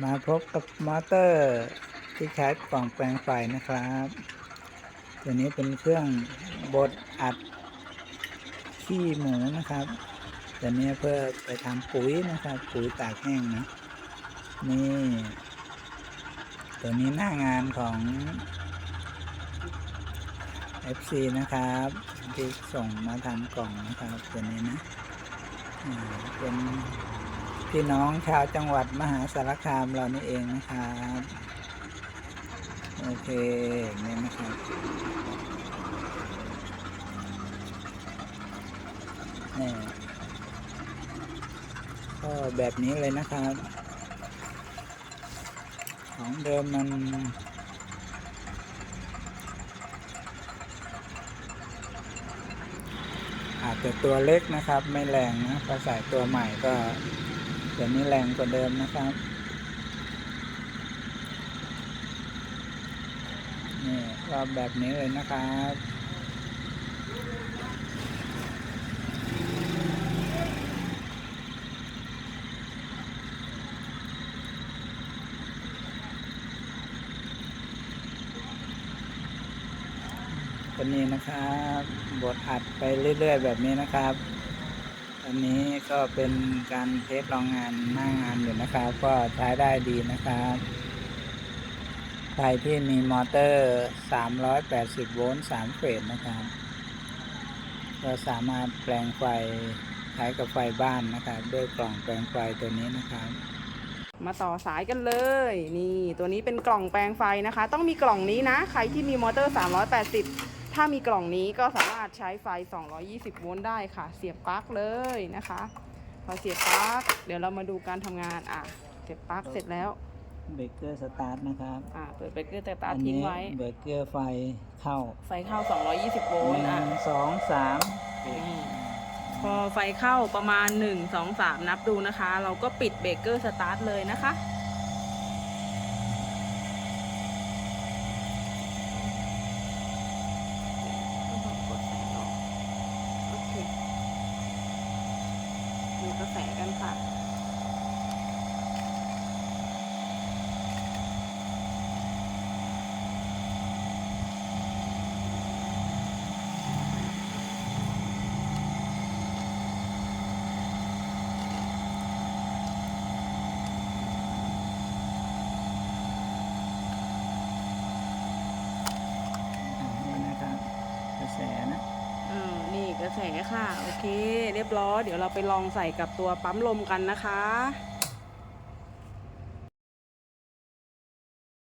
มาพบกับมอเตอร์ที่ใช้กล่องแปลงไฟนะครับ ตัวนี้เป็นเครื่องบดอัดขี้หมูนะครับตัวนี้เพื่อไปทำปุ๋ยนะครับ ปุ๋ยตากแห้งนะ นี่ ตัวนี้หน้างานของ FC นะครับที่ส่งมาทำกล่องนะครับตัวนี้นะเป็น พี่น้องชาวจังหวัดมหาสารคามเรานี่เองนะครับโอเคเนี่ยนะครับนี่ก็แบบนี้เลยนะครับ ของเดิมมันอาจจะตัวเล็กนะครับ ไม่แรงนะพอใส่ตัวใหม่ก็ ตัวนี้แรงกว่าเดิมนะครับนี่ก็แบบนี้เลยนะครับตัวนี้นะครับบดอัดไปเรื่อย ๆ แบบนี้นะครับ อันนี้ก็เป็นการเทสลองงานหน้างานอยู่นะครับ ก็ใช้ได้ดีนะครับใครที่มีมอเตอร์ 380 โวลต์ 3 เฟสนะครับ ก็สามารถแปลงไฟใช้กับไฟบ้านนะครับ ด้วยกล่องแปลงไฟตัวนี้นะครับ มาต่อสายกันเลย นี่ตัวนี้เป็นกล่องแปลงไฟนะคะ ต้องมีกล่องนี้นะ ใครที่มีมอเตอร์ 380 ถ้ามีกล่องนี้ก็สามารถใช้ไฟ 220 โวลต์ได้ค่ะ เสียบปลั๊กเลยนะคะ พอเสียบปลั๊กเดี๋ยวเรามาดูการทำงานอะเสียบปลั๊กเสร็จแล้วเบรกเกอร์สตาร์ทนะครับอะเปิดเบรกเกอร์แต่ตาอันทิ้งนี้ไว้เบรกเกอร์ไฟเข้า ไฟเข้า 220 โวหลต์อะนึ่งสองสามอืมพอไฟเข้าประมาณ 1 2 3 นับดูนะคะ เราก็ปิดเบรกเกอร์สตาร์ทเลยนะคะ โอเคดู กระแสกันค่ะ อ่านี่นะครับกระแสนะ อืมนี่กระ แสค่ะ โอเค เรียบร้อยเดี๋ยวเราไปลองใส่กับตัวปั๊มลมกันนะคะ